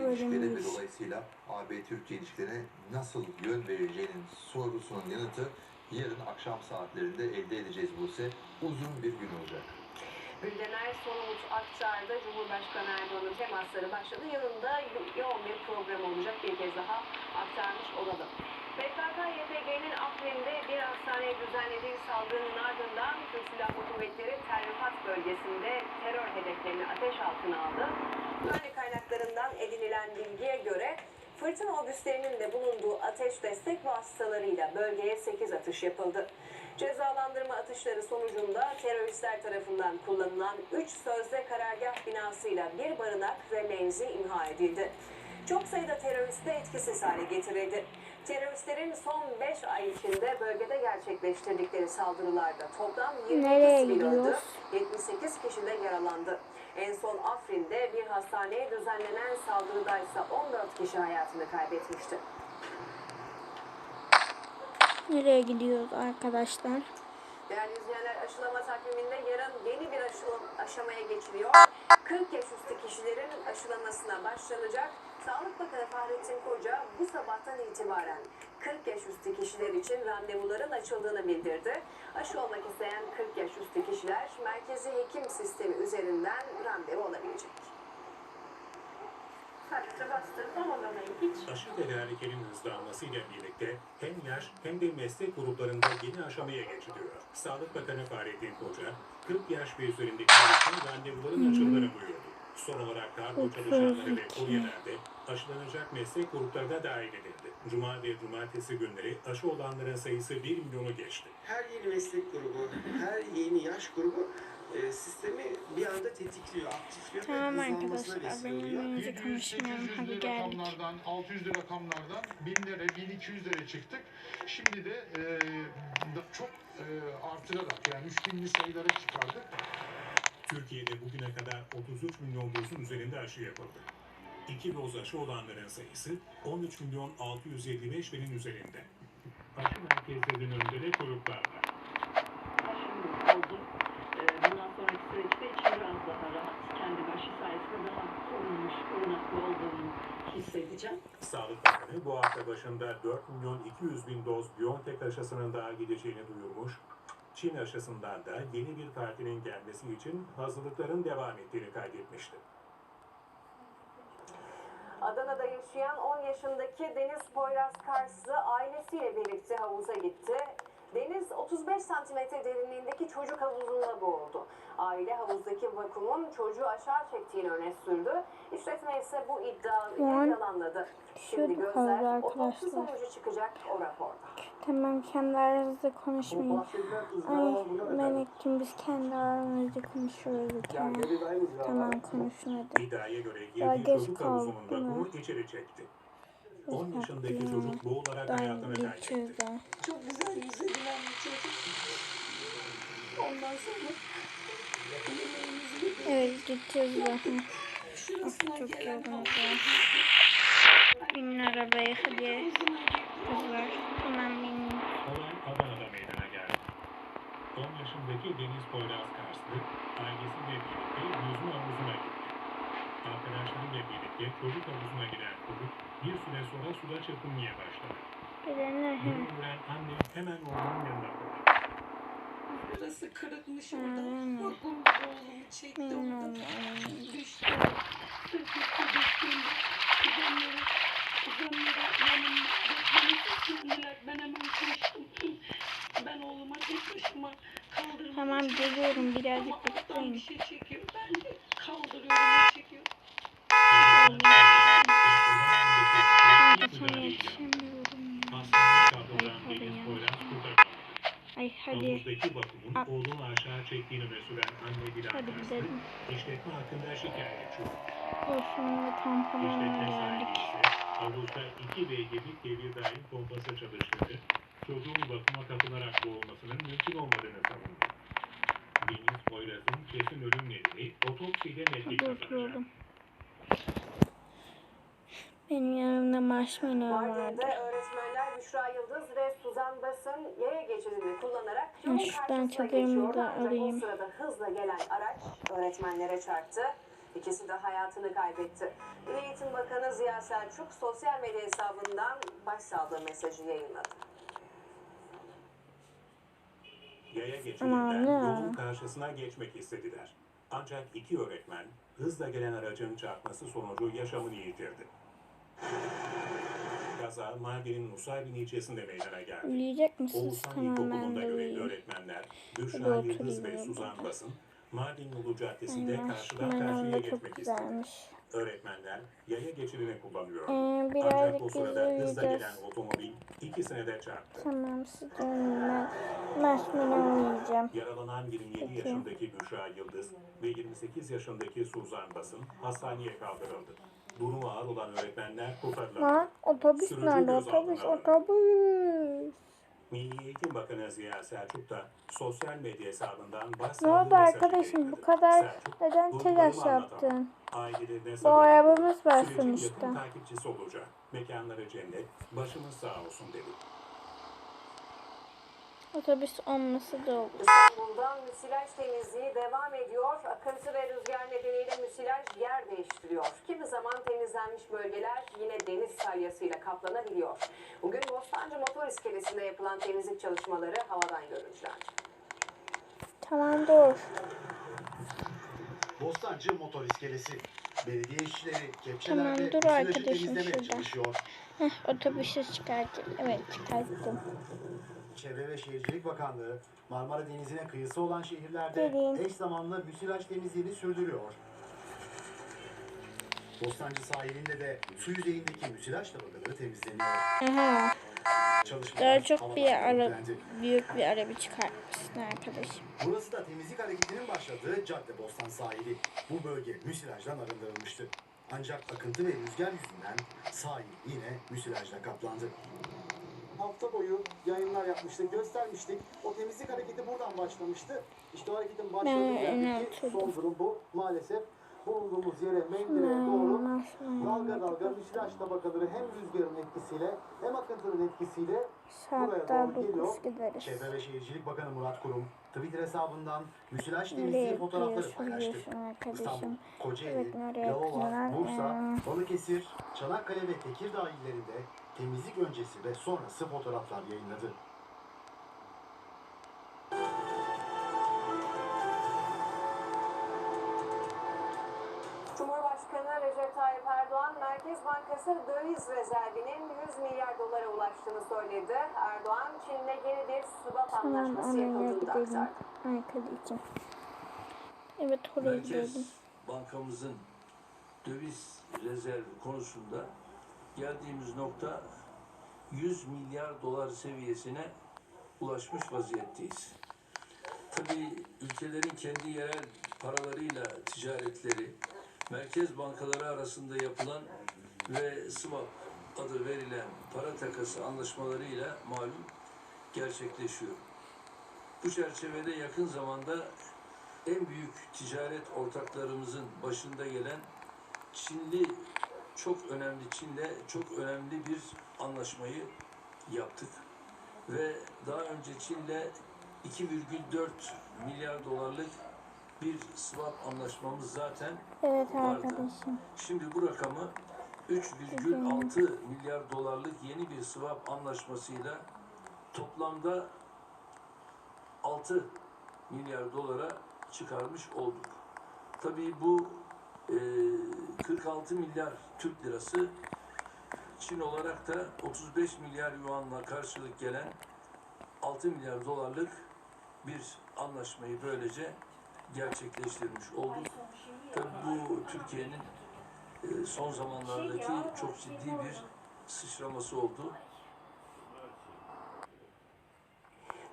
İlişkileri ve bölümmüş. dolayısıyla AB-Türkiye ilişkilerine nasıl yön vereceğinin sorusunun yanıtı yarın akşam saatlerinde elde edeceğiz Buse. Uzun bir gün olacak. Güldener Sonumut aktardı. Cumhurbaşkanı Erdoğan'ın temasları başladı. Yanında yo- yoğun bir program olacak. Bir kez daha aktarmış olalım. PKK-YPG'nin Afrin'de bir hastaneye düzenlediği saldırının ardından Türk Silahlı Kuvvetleri Tel Rifat bölgesinde terör hedeflerini ateş altına aldı. Güvenlik kaynaklarından edinilen bilgiye göre fırtına obüslerinin de bulunduğu ateş destek vasıtalarıyla bölgeye 8 atış yapıldı. Cezalandırma atışları sonucunda teröristler tarafından kullanılan 3 sözde karargah binasıyla bir barınak ve mevzi imha edildi. Çok sayıda terörist de etkisiz hale getirildi. Teröristlerin son 5 ay içinde bölgede gerçekleştirdikleri saldırılarda toplam 22 Nereye sivil öldü, gidiyoruz? 78 kişi de yaralandı. En son Afrin'de bir hastaneye düzenlenen saldırıdaysa 14 kişi hayatını kaybetmişti. Nereye gidiyoruz arkadaşlar? Değerli izleyenler aşılama takviminde yarın yeni bir aşı aşamaya geçiliyor. 40 yaş üstü kişilerin aşılamasına başlanacak. Sağlık Bakanı Fahrettin Koca bu sabahtan itibaren 40 yaş üstü kişiler için randevuların açıldığını bildirdi. Aşı olmak isteyen 40 yaş üstü kişiler merkezi hekim sistemi üzerinden randevu alabilecek. Aşı tedarikinin hızlanmasıyla birlikte hem yaş hem de meslek gruplarında yeni aşamaya geçiliyor. Sağlık Bakanı Fahrettin Koca, 40 yaş ve üzerindekiler için randevuların açıldığını duyurdu. Son olarak kargo çalışanları ve kuryeler de aşılanacak meslek gruplarına dahil edildi. Cuma ve cumartesi günleri aşı olanların sayısı 1 milyonu geçti. her yeni meslek grubu, her yeni yaş grubu e, sistemi bir anda tetikliyor, aktifliyor Tamam ve hızlanmasına arkadaşlar vesile benim oluyor. önümüzde 700, konuşmayalım. 800 Hadi lira geldik. rakamlardan, 600 lira rakamlardan 1000 lira, 1200 lira çıktık. Şimdi de e, da- çok e, artırarak yani 3000'li sayılara çıkardık. Türkiye'de bugüne kadar 33 milyon dozun üzerinde aşı yapıldı. İki doz aşı olanların sayısı 13 milyon 655 binin üzerinde. Aşı merkezlerinin önünde de kuyruklar var. aşımız oldu. Bundan sonraki süreçte biraz daha rahat. Kendi aşı sayesinde daha korunmuş, korunaklı olduğumu hissedeceğim. Sağlık Bakanı bu hafta başında 4 milyon 200 bin doz BioNTech aşısının daha gideceğini duyurmuş. Çin aşısından da yeni bir partinin gelmesi için hazırlıkların devam ettiğini kaydetmişti. Adana'da yaşayan 10 yaşındaki Deniz Poyraz Karslı ailesiyle birlikte havuza gitti. Deniz 35 santimetre derinliğindeki çocuk havuzunda boğuldu. Aile havuzdaki vakumun çocuğu aşağı çektiğini öne sürdü. İşletme ise bu iddiayı yalanladı. Şimdi gözler otopsi sonucu çıkacak o raporda. Tamam kendi aranızda konuşmayın. Ay Melek'cim biz kendi aramızda konuşuyoruz. Tamam. Tamam konuşun hadi. İddiaya göre Daha girdiği geç çocuk kaldık, havuzunun vakumu içeri çekti. Geç 10 yaşındaki çocuk boğularak hayatını kaybetti. Çok güzel yüzebilen bir çocuk. Ondan sonra. Evet gideceğiz zaten. Şurasına Çok gelen yorgun halk daha. Binin arabaya hadi. Kızlar hemen binin. Olay Adana'da meydana geldi. 10 yaşındaki Deniz Poyraz Karslı ailesiyle birlikte yüzme havuzuna gitti. Arkadaşlarıyla birlikte çocuk havuzuna giren çocuk bir süre sonra suda çırpınmaya başladı. Bunu gören anne hemen oğlunun yanına koştu. Burası kırıkmış orada. Vakum oğlumu çekti oradan. Düştü. Sırtüstü düştüğümde kuzenleri, kuzenleri yanımda. Beni seslendiler. Ben hemen koştum. Ben oğluma tek başıma kaldırmaya Tamam geliyorum birazcık bekleyin. bir şey çekiyor. Ben de kaldırıyorum o çekiyor. Kanka sana yetişemiyorum. ya. Hastaneye kaldırılan Ay, Deniz hadi Poyraz kurtarıldı. Ay hadi. Havuzdaki vakumun Al. oğlunu aşağı çektiğini öne süren anne Dilan Hadi gidelim. işletme hakkında şikayetçi oldu. Kurşunlu tamponla İşletme sahibi geldik. ise havuzda iki beygirlik devir daim pompası çalıştırdı. Çocuğun bakıma katılarak boğulmasının mümkün olmadığını savundu. Deniz Poyraz'ın kesin ölüm nedeni otopsiyle netlik kazanacak. Benim yanımda marshmallow vardı. Büşra Yıldız ve Suzan Basın yaya geçidini kullanarak yolun şuradan karşısına çadırımı geçiyordu. da Ancak alayım. o sırada hızla gelen araç öğretmenlere çarptı. İkisi de hayatını kaybetti. Milli Eğitim Bakanı Ziya Selçuk sosyal medya hesabından başsağlığı mesajı yayınladı. Yaya Aman geçidenler ne? yolun karşısına geçmek istediler. Ancak iki öğretmen hızla gelen aracın çarpması sonucu yaşamını yitirdi. Kaza Mardin'in Nusaybin ilçesinde meydana geldi. Uyuyacak mısınız? Oğuzhan Tamam İlkokulu'nda görevli öğretmenler Büşra Yıldız ve. Suzan Basın Mardin Yolu Caddesi'nde karşıdan karşıya geçmek istedi. Öğretmenler yaya geçidini kullanıyor. Ee, Ancak o sırada hızla gelen otomobil ikisine de çarptı. Tamam sıcağım ben. Marshmallow uyuyacağım. Yaralanan 27 Peki. yaşındaki Büşra Yıldız ve 28 yaşındaki Suzan Basın hastaneye kaldırıldı. Durumu ağır olan öğretmenler. Lan otobüs Sürücü nerede? Otobüs, otobüs. Milli Eğitim Bakanı Ziya Selçuk da sosyal medya hesabından Ne başsağlığı oldu mesajı arkadaşım bu yayınladı. kadar Selçuk, neden telaş yaptın? Ailelerine Bu sabır arabamız var Sürecin sonuçta. yakın takipçisi olacak. Mekanları cennet, başımız sağ olsun dedi. Otobüs olması da olur. İstanbul'dan müsilaj temizliği devam ediyor. Akıntı ve rüzgar nedeniyle müsilaj yer değiştiriyor. Kimi zaman temizlenmiş bölgeler yine deniz salyasıyla kaplanabiliyor. Bugün Bostancı Motor İskelesi'nde yapılan temizlik çalışmaları havadan görüntülendi. Tamam dur. Bostancı Motor İskelesi. Belediye işçileri Tamam, kepçelerle dur müsilajı arkadaşım temizlemeye şurada. çalışıyor. Heh, otobüsü çıkarttım. Evet çıkarttım. Çevre ve Şehircilik Bakanlığı Marmara Denizi'ne kıyısı olan şehirlerde Gelin. eş zamanlı müsilaj temizliğini sürdürüyor. Bostancı sahilinde de su yüzeyindeki müsilaj tabakaları temizleniyor. Aha. Çalışmalar Daha çok havadan bir ara, görüntülendi. büyük bir araba çıkartmışsın arkadaşım. Burası da temizlik hareketinin başladığı Caddebostan sahili. Bu bölge müsilajdan arındırılmıştı. Ancak akıntı ve rüzgar yüzünden sahil yine müsilajla kaplandı. Hafta boyu yayınlar yapmıştık, göstermiştik. O temizlik hareketi buradan başlamıştı. İşte o hareketin başladığı yerdeki oturdum. son durum bu. Maalesef bulunduğumuz yere, mendile Hmm, doğru dalga dalga müsilaj tabakaları hem rüzgarın etkisiyle hem akıntının etkisiyle Saat daha 9 gideriz. Çevre ve Şehircilik Bakanı Murat Kurum Twitter hesabından müsilaj temizliği fotoğrafları paylaştı. İstanbul. Kocaeli, Evet, nereye Yalova? Bursa, Ee, Balıkesir, Çanakkale ve Tekirdağ illerinde temizlik öncesi ve sonrası fotoğraflar yayınladı. Cumhurbaşkanı Recep Tayyip Erdoğan, Merkez Bankası döviz rezervinin 100 milyar dolara ulaştığını söyledi. Erdoğan, Çin'le yeni bir Tamam anlaşması yapıldığını da gidelim. aktardı. Evet oraya gidelim. Merkez Bankamızın döviz rezervi konusunda geldiğimiz nokta 100 milyar dolar seviyesine ulaşmış vaziyetteyiz. Tabii ülkelerin kendi yerel paralarıyla ticaretleri, merkez bankaları arasında yapılan ve swap adı verilen para takası anlaşmalarıyla malum gerçekleşiyor. Bu çerçevede yakın zamanda en büyük ticaret ortaklarımızın başında gelen Çinli çok önemli Çin'le çok önemli bir anlaşmayı yaptık. Ve daha önce Çin'le 2,4 milyar dolarlık bir swap anlaşmamız zaten Evet vardı. arkadaşım. Şimdi bu rakamı 3,6 milyar dolarlık yeni bir swap anlaşmasıyla toplamda 6 milyar dolara çıkarmış olduk. Tabii bu 46 milyar Türk lirası Çin olarak da 35 milyar yuanla karşılık gelen 6 milyar dolarlık bir anlaşmayı böylece gerçekleştirmiş olduk. Tabii bu Türkiye'nin e, son zamanlardaki çok ciddi bir sıçraması oldu.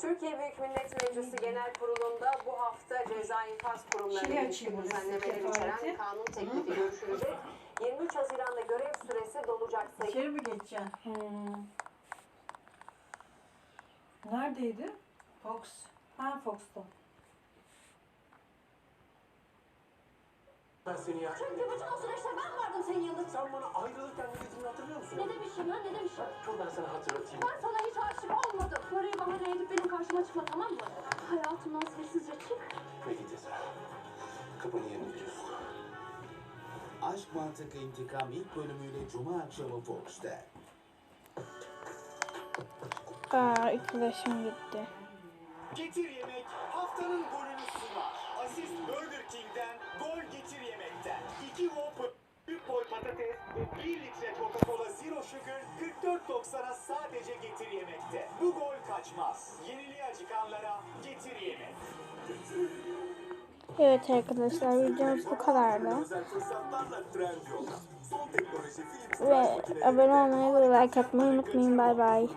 Türkiye Büyük Millet Meclisi Genel Kurulu'nda bu hafta ceza infaz kurumlarına ilişkin düzenlemeleri içeren kanun teklifi görüşülecek. 23 Haziran'da görev süresi dolacak sayı. İçeri mi geçeceksin? Neredeydi? Fox. Ha Fox'ta. Ben seni ya. Çünkü bütün o süreçte ben vardım senin yanında. Sen bana ayrılırken ne dediğini hatırlıyor musun? Ne demişim ya ne demişim? Dur ben sana hatırlatayım. Ben sana hiç aşık olmadım. Parayı bahane edip benim karşıma çıkma tamam mı? Hayatımdan sessizce çık. Peki teyze. Kapının yerini biliyorsun. Aşk Mantıkı İntikam ilk bölümüyle Cuma akşamı Fox'ta. Aa arkadaşım gitti. Getir Yemek haftanın golünü sunar. Asist Burger 1 litre Coca-Cola Zero Sugar 44.90'a sadece Getir Yemek'te. Bu gol kaçmaz. Yeniliğe acıkanlara Getir Yemek. Evet arkadaşlar videomuz bu kadardı. Ve abone olmayı ve like atmayı unutmayın. Bay bay.